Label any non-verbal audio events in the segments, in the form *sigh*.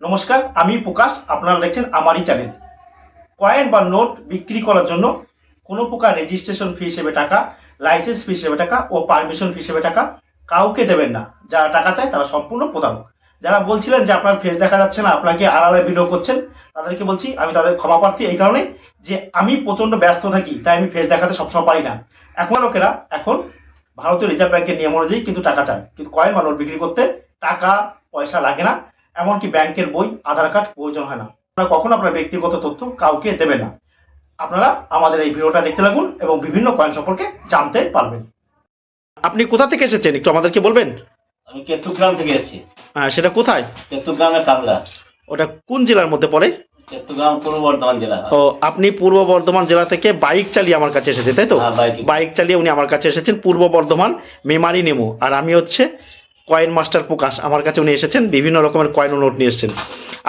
নমস্কার, আমি প্রকাশ, আপনারা দেখছেন আমারই চ্যানেল কয়েন বা নোট বিক্রি করার জন্য কোনো প্রকার রেজিস্ট্রেশন ফি হিসেবে টাকা লাইসেন্স ফি হিসেবে টাকা ও পারমিশন ফি হিসেবে টাকা কাউকে দেবেন না। যারা টাকা চায় তারা সম্পূর্ণ প্রতারক। যারা বলছিলেন যে আপনার ফেস দেখা যাচ্ছে না, আপনাকে আড়ালে ভিডিও করছেন, তাদেরকে বলছি, আমি তাদের ক্ষমা প্রার্থী এই কারণে যে আমি প্রচণ্ড ব্যস্ত থাকি, তাই আমি ফেস দেখাতে সবসময় পারি না। এখন লোকেরা এখন ভারতীয় রিজার্ভ ব্যাংকের নিয়ম অনুযায়ী কিন্তু টাকা চায়। কিন্তু কয়েন বা নোট বিক্রি করতে টাকা, পয়সা লাগে না। এমনকি ব্যাংকের বই আধার কার্ড প্রয়োজন হয় না। আপনারা কখনো আপনার ব্যক্তিগত তথ্য কাউকে দেবেন না। আপনারা আমাদের এই ভিডিওটা দেখতে লাগুন এবং বিভিন্ন কয়েন সম্পর্কে জানতে পারবেন। আপনি কোথা থেকে এসেছেন? একটু আমাদেরকে বলবেন? আমি কেতুগ্রাম থেকে এসেছি। হ্যাঁ সেটা কোথায়? কেতুগ্রামের কান্দা ওটা কোন জেলার মধ্যে পড়ে? কেতুগ্রাম পূর্ব বর্ধমান জেলা ও আপনি পূর্ব বর্ধমান জেলা থেকে বাইক চালিয়ে আমার কাছে এসেছে তাই তো? হ্যাঁ। বাইক চালিয়ে উনি আমার কাছে এসেছেন পূর্ব বর্ধমান মেমারি নেমু। আর আমি হচ্ছে কয়েন মাস্টার প্রকাশ আমার কাছে উনি এসেছেন বিভিন্ন রকমের কয়েন নোট নিয়ে এসেছেন।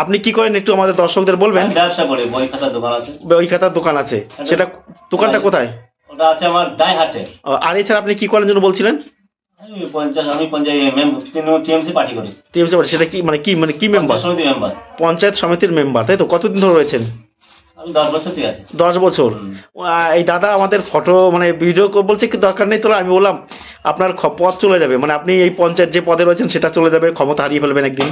আপনি কি করেন একটু আমাদের দর্শকদের বলবেন? ব্যবসা করি বই খাতার দোকান আছে। ওই খাতার দোকান আছে। সেটা দোকানটা কোথায়? ওটা আছে আমার ডাই হাটে। আর এছাড়া আপনি কি করেন জন্য বলছিলেন? সেটা কি মানে কি মানে কি মেম্বার পঞ্চায়েত সমিতির মেম্বার তাই তো? কতদিন ধরে রয়েছেন? দশ বছর এই দাদা আমাদের ফটো মানে ভিডিও বলছে কি দরকার নেই তোলা আমি বললাম আপনার পদ চলে যাবে। মানে আপনি এই পঞ্চায়েত যে পদে রয়েছেন সেটা চলে যাবে ক্ষমতা হারিয়ে ফেলবেন একদিন।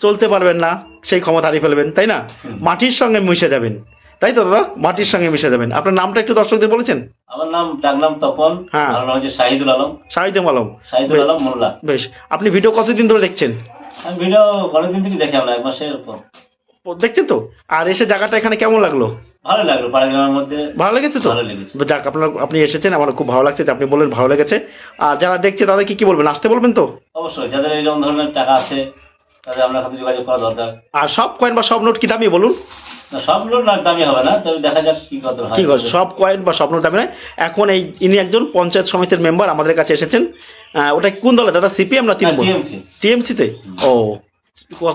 চলতে পারবেন না সেই ক্ষমতা হারিয়ে ফেলবেন তাই না? মাটির সঙ্গে মিশে যাবেন। তাই তো দাদা? মাটির সঙ্গে মিশে যাবেন। আপনার নামটা একটু দর্শকদের বলেছেন? আমার নাম তপন। হ্যাঁ। নাম হচ্ছে শাহিদুল আলম। শাহিদুল আলম। শাহিদুল আলম মোল্লা। বেশ। আপনি ভিডিও কতদিন ধরে দেখছেন? ভিডিও অনেকদিন থেকে দেখি আমরা এক মাসের উপর ও, দেখছেন তো? আর এসে জায়গাটা এখানে কেমন লাগল? ভালো লাগল পাড়া গ্রামের মধ্যে ভালো লেগেছে তো? ভালো লেগেছে। যাক আপনার আপনি এসেছেন আমার খুব ভালো লাগছে যে আপনি বললেন ভালো লেগেছে। আর যারা দেখছে তাদেরকে কি বলবেন? আসতে বলবেন তো? অবশ্যই যাদের এইরকম ধরনের টাকা আছে তাদের আপনার সাথে যোগাযোগ করা দরকার। আর সব কয়েন বা সব নোট কি দামি বলুন? না, সব লোক না দামি হবে না তবে দেখা যাক কি কত হয়। কি গো, সব কয়েন বা সব নোট দামি নয়। এখন এই ইনি একজন পঞ্চায়েত সমিতির মেম্বার আমাদের কাছে এসেছেন। ওটা কোন দলে দাদা সিপিএম না তৃণমূল? টিএমসি। টিএমসিতে? ও ক-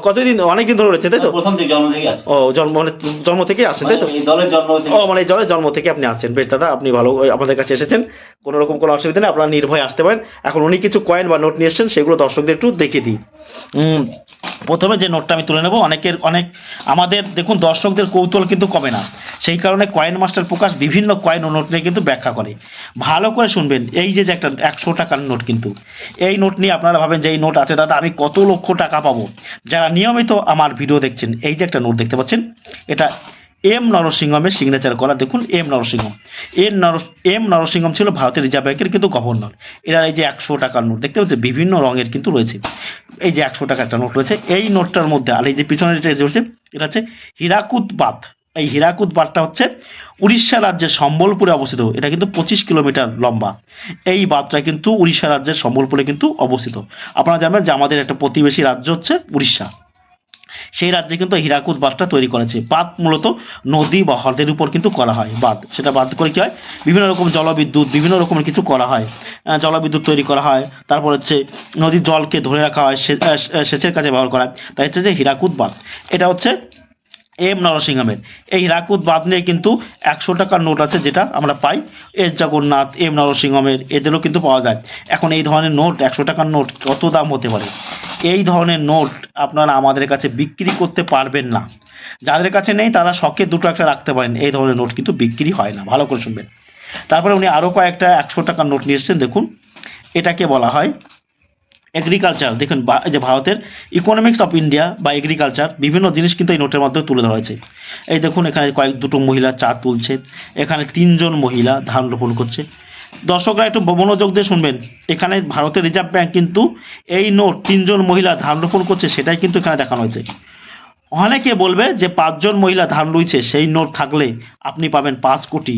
কতদিন? অনেকদিন ধরে রয়েছে তাই তো? প্রথম থেকে জন্ম থেকে আছে। ও জন্ম মানে জন্ম থেকেই আসেন তাই তো? দলের জন্ম ও মানে দলের জলের জন্ম থেকে আপনি আসছেন বেশ দাদা আপনি ভালো আমাদের কাছে এসেছেন। কোনো রকম কোনো অসুবিধা নেই আপনারা নির্ভয়ে আসতে পারেন। এখন উনি কিছু কয়েন বা নোট নিয়ে এসেছেন সেগুলো দর্শকদের একটু দেখে দিই। প্রথমে যে নোটটা আমি তুলে নেব, অনেকের, অনেক আমাদের, দেখুন, দর্শকদের কৌতূহল কিন্তু কমে না। সেই কারণে কয়েন মাস্টার প্রকাশ বিভিন্ন কয়েন ও নোট নিয়ে কিন্তু ব্যাখ্যা করে। ভালো করে শুনবেন, এই যে একটা একশো টাকার নোট কিন্তু। এই নোট নিয়ে আপনারা ভাবেন যে এই নোট আছে, দাদা, আমি কত লক্ষ টাকা পাবো? যারা নিয়মিত আমার ভিডিও দেখছেন, এই যে একটা নোট দেখতে পাচ্ছেন, এটা এম নরসিংহমের সিগনেচার করা। দেখুন, এম নরসিংহম এর নর, এম নরসিংহম ছিল ভারতের রিজার্ভ ব্যাংকের কিন্তু গভর্নর এরা এই যে একশো টাকার নোট, দেখতে পাচ্ছেন, বিভিন্ন রঙের কিন্তু রয়েছে। এই যে একশো টাকার একটা নোট রয়েছে, এই নোটটার মধ্যে, আর এই যে পিছনে যেটা রয়েছে, এটা হচ্ছে হীরাকুদ বাঁধ। এই হীরাকুদ বাঁধটা হচ্ছে উড়িষ্যা রাজ্যের সম্বলপুরে অবস্থিত। এটা কিন্তু পঁচিশ কিলোমিটার লম্বা। এই বাঁধটা কিন্তু উড়িষ্যা রাজ্যের সম্বলপুরে কিন্তু অবস্থিত। আপনারা জানবেন যে আমাদের একটা প্রতিবেশী রাজ্য হচ্ছে উড়িষ্যা। সেই রাজ্যে কিন্তু হীরাকুদ বাঁধটা তৈরি করেছে। বাঁধ মূলত নদী বা হ্রদের উপর কিন্তু করা হয় বাঁধ। সেটা বাঁধ করে কি হয়? বিভিন্ন রকম জলবিদ্যুৎ, বিভিন্ন রকমের কিছু করা হয়। জলবিদ্যুৎ তৈরি করা হয়। তারপর হচ্ছে নদীর জলকে ধরে রাখা হয় সেচের কাজে ব্যবহার করা হয়। তাই হচ্ছে যে হীরাকুদ বাঁধ। এটা হচ্ছে এম নরসিংহমের এই হীরাকুদ বাঁধ নিয়ে কিন্তু একশো টাকার নোট আছে যেটা আমরা পাই। এস জগন্নাথ, এম নরসিংহমের এদেরও কিন্তু পাওয়া যায়। এখন এই ধরনের নোট, একশো টাকার নোট কত দাম হতে পারে? এই ধরনের নোট আপনারা আমাদের কাছে বিক্রি করতে পারবেন না। যাদের কাছে নেই, তারা শখে দুটো একটা রাখতে পারেন। এই ধরনের নোট কিন্তু বিক্রি হয় না। ভালো করে শুনবেন। তারপরে উনি আরও কয়েকটা একশো টাকার নোট নিয়ে এসেছেন। দেখুন, এটাকে বলা হয় এগ্রিকালচার দেখুন যে ভারতের ইকোনমিক্স অফ ইন্ডিয়া বা এগ্রিকালচার বিভিন্ন জিনিস কিন্তু এই নোটের মাধ্যমে তুলে ধরা হয়েছে। এই দেখুন, এখানে কয়েক, দুটো মহিলা চা তুলছে, এখানে তিনজন মহিলা ধান রোপণ করছে। দর্শকরা একটু মনোযোগ দিয়ে শুনবেন। এখানে ভারতের রিজার্ভ ব্যাংক কিন্তু এই নোট, তিনজন মহিলা ধান রোপণ করছে, সেটাই কিন্তু এখানে দেখানো হয়েছে। অনেকে বলবে যে পাঁচজন মহিলা ধান রুইছে, সেই নোট থাকলে আপনি পাবেন পাঁচ কোটি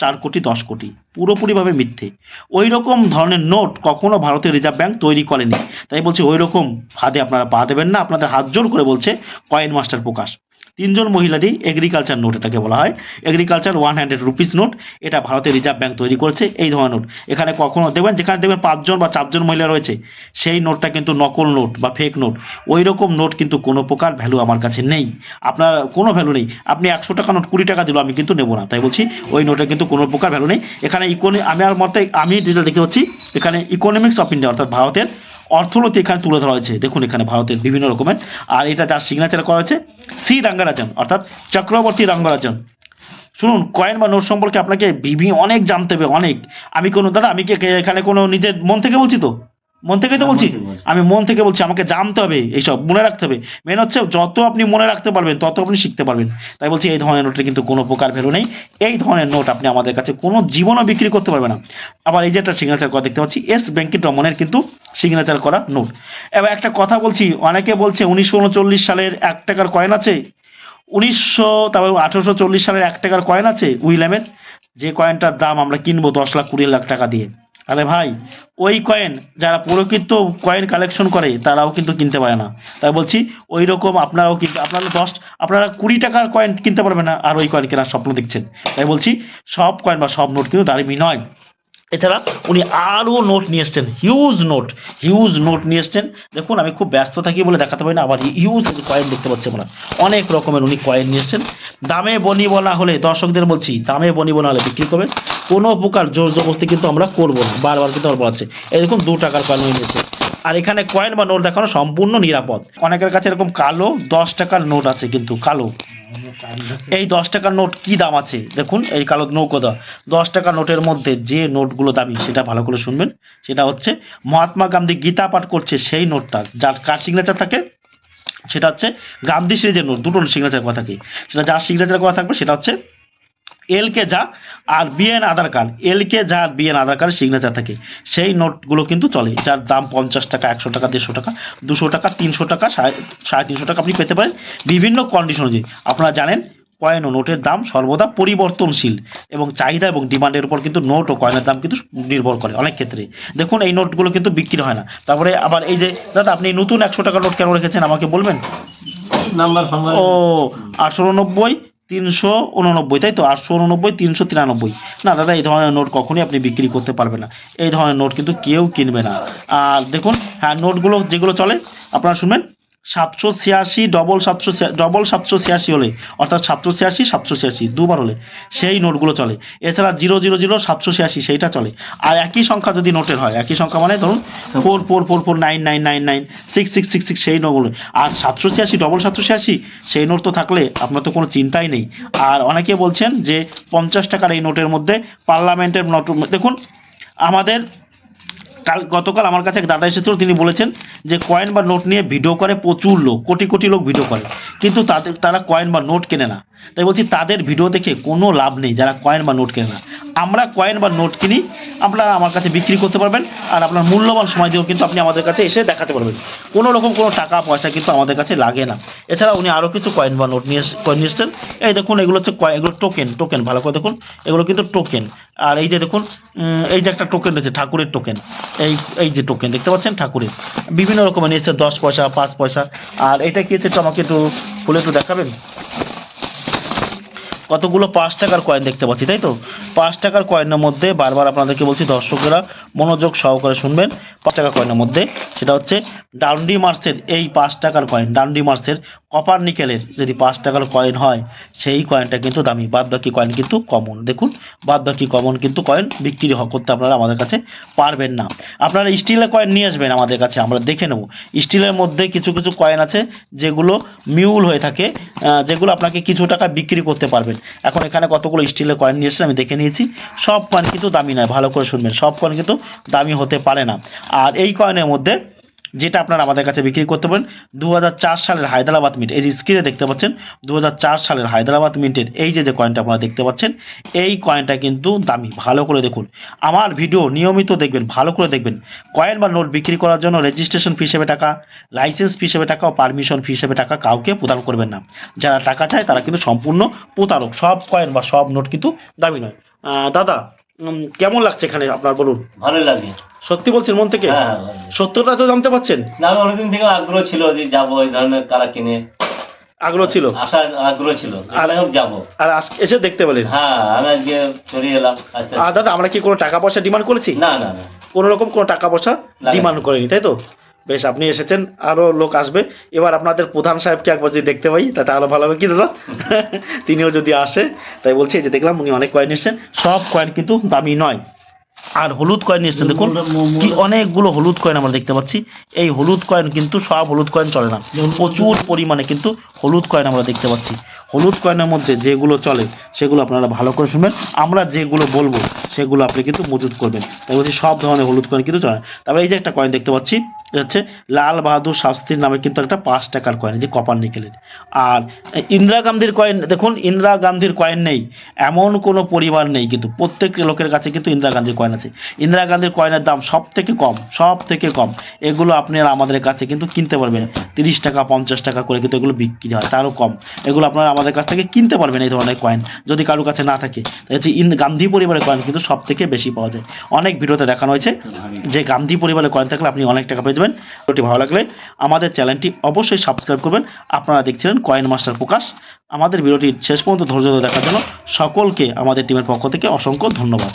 চার কোটি, দশ কোটি। পুরোপুরিভাবে মিথ্যে। ওই রকম ধরনের নোট কখনো ভারতের রিজার্ভ ব্যাংক তৈরি করেনি। তাই বলছি ওই রকম ফাঁদে আপনারা পা দেবেন না। আপনাদের হাত জোর করে বলছে, কয়েন মাস্টার প্রকাশ। তিনজন মহিলারই এগ্রিকালচার নোট এটাকে বলা হয়। Agriculture one hundred rupees note এটা ভারতের রিজার্ভ ব্যাঙ্ক তৈরি করেছে এই ধরনের নোট এখানে কখনো দেখবেন, যেখানে দেখবেন পাঁচজন বা চারজন মহিলা রয়েছে, সেই নোটটা কিন্তু নকল নোট বা ফেক নোট ওই রকম নোট কিন্তু কোনো প্রকার ভ্যালু আমার কাছে নেই। আপনার কোনো ভ্যালু নেই। আপনি একশো টাকা নোট কুড়ি টাকা দিল আমি কিন্তু নেব না। তাই বলছি, ওই নোটে কিন্তু কোনো প্রকার ভ্যালু নেই। এখানে ইকোনমি আমি আর মতে আমি যেটা দেখতে পাচ্ছি, এখানে ইকোনমিক্স অফ ইন্ডিয়া অর্থাৎ ভারতের অর্থনীতি এখানে তুলে ধরা হয়েছে। দেখুন এখানে ভারতের বিভিন্ন রকমের। আর এটা যার সিগনেচার করা হয়েছে সি রাঙ্গারাজন, অর্থাৎ চক্রবর্তী রাঙ্গারাজন। শুনুন কয়েন বা নোট সম্পর্কে আপনাকে বিভিন্ন অনেক জানতে হবে, অনেক। আমি কোনো, দাদা, আমি কি এখানে কোনো নিজের মন থেকে বলছি তো? মন তো হ্যাঁ, বলছি। মন থেকে বলছি। আমি মন থেকে বলছি আমাকে জানতে হবে এইসব মনে রাখতে হবে। মেন হচ্ছে যত আপনি মনে রাখতে পারবেন তত আপনি শিখতে পারবেন। তাই বলছি এই ধরনের নোটের কিন্তু কোনো প্রকার ভ্যালু নেই। এই ধরনের নোট আপনি আমাদের কাছে কোনো জীবনও বিক্রি করতে পারবেন না। আবার এই যে একটা সিগনেচার করা দেখতে পাচ্ছি এস ব্যাঙ্কিট রমনের কিন্তু সিগনেচার করা নোট। এবার একটা কথা বলছি অনেকে বলছে উনিশশো উনচল্লিশ সালের এক টাকার কয়েন আছে। উনিশশো তারপর আঠারোশো চল্লিশ সালের এক টাকার কয়েন আছে উইলামের যে কয়েনটার দাম আমরা কিনবো দশ লাখ কুড়ি লাখ টাকা দিয়ে। আরে ভাই, ওই কয়েন যারা প্রকৃত কয়েন কালেকশন করে, তারাও কিন্তু কিনতে পারে না। তাই বলছি ওই রকম আপনারাও কিন্তু, আপনারা দশ, আপনারা কুড়ি টাকার কয়েন কিনতে পারবেন না, আর ওই কয়েন কেনার স্বপ্ন দেখছেন। তাই বলছি, সব কয়েন বা সব নোট কিন্তু দাঁড়িয়ে নয় এছাড়া উনি আরও নোট নিয়ে এসছেন হিউজ নোট হিউজ নোট নিয়ে এসছেন। দেখুন, আমি খুব ব্যস্ত থাকি বলে দেখাতে পারি না, আবার হিউজ কয়েন দেখতে পাচ্ছি আমরা। অনেক রকমের উনি কয়েন নিয়ে এসছেন। দামে বনি বলা হলে, দর্শকদের বলছি, দামে বনি বলা হলে বিক্রি করবেন। কোনো প্রকার জোর জবরদস্তি কিন্তু আমরা করব না। বারবার কিন্তু আমার এই দেখুন, দু টাকার কয়েন নিয়েছে আর এখানে কয়েন বা নোট দেখানো সম্পূর্ণ নিরাপদ। অনেকের কাছে এরকম কালো দশ টাকার নোট আছে কিন্তু, কালো। এই দশ টাকার নোট কি দাম আছে? দেখুন, এই কালো নৌকোদা দশ টাকার নোটের মধ্যে যে নোটগুলো দামি, সেটা ভালো করে শুনবেন। সেটা হচ্ছে, মহাত্মা গান্ধী গীতা পাঠ করছে সেই নোটটা যার কার সিগনেচার থাকে? সেটা হচ্ছে গান্ধী সিরিজের নোট দুটো সিগনেচার করা থাকে। সেটা যার সিগনেচার করা থাকবে, সেটা হচ্ছে এল কে যা আর বিএন আধার কার্ড এল কে যা আর বিএন আধার কার্ড সিগনেচার থাকে। সেই নোটগুলো কিন্তু চলে যার দাম পঞ্চাশ টাকা একশো টাকা দেড়শো টাকা দুশো টাকা তিনশো টাকা সাড়ে সাড়ে তিনশো টাকা আপনি পেতে পারেন। বিভিন্ন কন্ডিশন অনুযায়ী। আপনারা জানেন কয়েন ও নোটের দাম সর্বদা পরিবর্তনশীল এবং চাহিদা এবং ডিমান্ডের উপর কিন্তু নোট ও কয়েনের দাম কিন্তু নির্ভর করে অনেক ক্ষেত্রে। দেখুন এই নোটগুলো কিন্তু বিক্রি হয় না। তারপরে আবার এই যে দাদা আপনি নতুন একশো টাকার নোট কেন রেখেছেন? আমাকে বলবেন? নাম্বার ও আটশো উননব্বই তিনশো উননব্বই, তাই তো? আটশো উননব্বই, তিনশো তিরানব্বই। না, দাদা, এই ধরনের নোট কখনই আপনি বিক্রি করতে পারবেন না। এই ধরনের নোট কিন্তু কেউ কিনবে না। আর দেখুন হ্যাঁ নোটগুলো যেগুলো চলে, আপনারা শুনবেন। সাতশো ছিয়াশি ডবল সাতশো ডবল সাতশো ছিয়াশি হলে, অর্থাৎ সাতশো ছিয়াশি সাতশো ছিয়াশি, দুবার হলে সেই নোটগুলো চলে। এছাড়া জিরো জিরো জিরো, সাতশো ছিয়াশি, সেইটা চলে। আর একই সংখ্যা যদি নোটের হয়, একই সংখ্যা মানে ধরুন four four four four, nine nine nine nine, six six six six, সেই নোটগুলো। আর সাতশো ছিয়াশি ডবল সাতশো ছিয়াশি, সেই নোট তো থাকলে আপনার তো কোনো চিন্তাই নেই। আর অনেকে বলছেন যে পঞ্চাশ টাকার এই নোটের মধ্যে পার্লামেন্টের নোট দেখুন, আমাদের কাল গতকাল আমার কাছে এক দাদা এসেছিল, তিনি বলেছেন যে কয়েন বা নোট নিয়ে ভিডিও করে প্রচুর লোক, কোটি কোটি লোক ভিডিও করে। কিন্তু তাদের, তারা কয়েন বা নোট কেনে না। তাই বলছি, তাদের ভিডিও দেখে কোনো লাভ নেই, যারা কয়েন বা নোট কেনে না। আমরা কয়েন বা নোট কিনি, আপনারা আমার কাছে বিক্রি করতে পারবেন, আর আপনার মূল্যবান সময় দিয়েও কিন্তু আপনি আমাদের কাছে এসে দেখাতে পারবেন। কোনো রকম কোনো টাকা পয়সা কিন্তু আমাদের কাছে লাগে না। এছাড়া উনি আরও কিছু কয়েন বা নোট নিয়ে কয়েন নিয়ে এসেছেন। এই দেখুন, এগুলো হচ্ছে কয়েন এগুলো টোকেন টোকেন ভালো করে দেখুন। এগুলো কিন্তু টোকেন আর এই যে দেখুন এই যে একটা টোকেন রয়েছে, ঠাকুরের টোকেন এই এই যে টোকেন দেখতে পাচ্ছেন? ঠাকুরের। বিভিন্ন রকমের নিয়ে এসেছে, দশ পয়সা, পাঁচ পয়সা। আর এটা কি হচ্ছে আমাকে একটু খুলে একটু দেখাবেন? কতগুলো পাঁচ টাকার কয়েন দেখতে পাচ্ছি, তাই তো? পাঁচ টাকার কয়েনের মধ্যে বারবার আপনাদেরকে বলছি, দর্শকেরা মনোযোগ সহকারে শুনবেন। পাঁচ টাকার কয়েনের মধ্যে, সেটা হচ্ছে ডান্ডি মার্সের, এই পাঁচ টাকার কয়েন ডান্ডি মার্সের কপার নিকেলের যদি পাঁচ টাকার কয়েন হয়, সেই কয়েনটা কিন্তু দামি বাদ বাকি কয়েন কিন্তু কমন দেখুন বাদ বাকি কমন কিন্তু কয়েন বিক্রি করতে আপনারা আমাদের কাছে পারবেন না। আপনারা স্টিলের কয়েন নিয়ে আসবেন আমাদের কাছে, আমরা দেখে নেব। স্টিলের মধ্যে কিছু কিছু কয়েন আছে, যেগুলো মিউল হয়ে থাকে যেগুলো আপনাকে কিছু টাকা বিক্রি করতে পারবেন এখন এখানে কতগুলো স্টিলের কয়েন নিয়ে এসেছে আমি দেখে নিয়েছি। সব কয়েন কিন্তু দামি নয়, ভালো করে শুনবেন। সব কয়েন কিন্তু দামি হতে পারে না। আর এই কয়েনের মধ্যে যেটা আপনারা আমাদের কাছে বিক্রি করতে পারেন দু হাজার চার সালের হায়দ্রাবাদ মিন্ট। এই যে স্ক্রিনে দেখতে পাচ্ছেন দু হাজার চার সালের হায়দ্রাবাদ মিন্টের এই যে যে কয়েনটা আপনারা দেখতে পাচ্ছেন, এই কয়েনটা কিন্তু দামি। ভালো করে দেখুন। আমার ভিডিও নিয়মিত দেখবেন, ভালো করে দেখবেন। কয়েন বা নোট বিক্রি করার জন্য রেজিস্ট্রেশন ফি হিসেবে টাকা লাইসেন্স ফি হিসেবে টাকা ও পারমিশন ফি হিসেবে টাকা কাউকে প্রদান করবেন না। যারা টাকা চায়, তারা কিন্তু সম্পূর্ণ প্রতারক। সব কয়েন বা সব নোট কিন্তু দামি নয়। দাদা কেমন লাগছে এখানে? আপনার বলুন। ভালো লাগে সত্যি বলছেন মন থেকে? হ্যাঁ। সত্যটা তো জানতে পারছেন না আমি অনেকদিন থেকে আগ্রহ ছিল যে যাব এই ধরনের কারা কিনে। আগ্রহ ছিল? আসার আগ্রহ ছিল আর- যাব। আর এসে দেখতে পেলেন? হ্যাঁ আমি আজকে চলে এলাম আর দাদা আমরা কি কোনো টাকা পয়সা ডিমান্ড করেছি? না না না। কোনো রকম কোনো টাকা পয়সা ডিমান্ড করেনি তাই তো? বেশ আপনি এসেছেন আরও লোক আসবে। এবার আপনাদের প্রধান সাহেবকে একবার যদি দেখতে পাই তাতে আরও ভালো হবে। কি দাদা? *laughs* তিনিও যদি আসে তাই বলছি যে দেখলাম উনি অনেক কয়েন এসেছেন সব কয়েন কিন্তু দামি নয়। আর হলুদ কয়েন এসছেন দেখুন কি অনেকগুলো হলুদ কয়েন আমরা দেখতে পাচ্ছি। এই হলুদ কয়েন কিন্তু সব হলুদ কয়েন চলে না। প্রচুর পরিমাণে কিন্তু হলুদ কয়েন আমরা দেখতে পাচ্ছি। হলুদ কয়েনের মধ্যে যেগুলো চলে সেগুলো আপনারা ভালো করে শুনবেন। আমরা যেগুলো বলব সেগুলো আপনি কিন্তু মজুত করবেন। তাই বলছি সব ধরনের হলুদ কয়েন কিন্তু চলে। তারপরে এই যে একটা কয়েন দেখতে পাচ্ছি হচ্ছে লাল বাহাদুর শাস্ত্রীর নামে কিন্তু একটা পাঁচ টাকার কয়েন যে কপার নিকেলের আর ইন্দিরা গান্ধীর কয়েন দেখুন, ইন্দিরা গান্ধীর কয়েন নেই, এমন কোনো পরিবার নেই কিন্তু, প্রত্যেক লোকের কাছে কিন্তু ইন্দিরা গান্ধীর কয়েন আছে। ইন্দিরা গান্ধীর কয়েনের দাম সব থেকে কম সব থেকে কম, এগুলো আপনারা আমাদের কাছে কিন্তু কিনতে পারবেন তিরিশ টাকা, পঞ্চাশ টাকা করে কিন্তু এগুলো বিক্রি হয়, তারও কম। এগুলো আপনারা আমাদের কাছ থেকে কিনতে পারবেন এই ধরনের কয়েন যদি কারোর কাছে না থাকে। তাই হচ্ছে গান্ধী পরিবারের কয়েন কিন্তু সব থেকে বেশি পাওয়া যায়। অনেক ভিডিওতে দেখানো হয়েছে যে গান্ধী পরিবারের কয়েন থাকলে আপনি অনেক টাকা পেয়ে যাবেন। ভিডিওটি ভালো লাগলে আমাদের চ্যানেলটি অবশ্যই সাবস্ক্রাইব করবেন। আপনারা দেখছিলেন কয়েন মাস্টার প্রকাশ। আমাদের ভিডিওটি শেষ পর্যন্ত ধৈর্য ধরে দেখার জন্য সকলকে, আমাদের টিমের পক্ষ থেকে অসংখ্য ধন্যবাদ।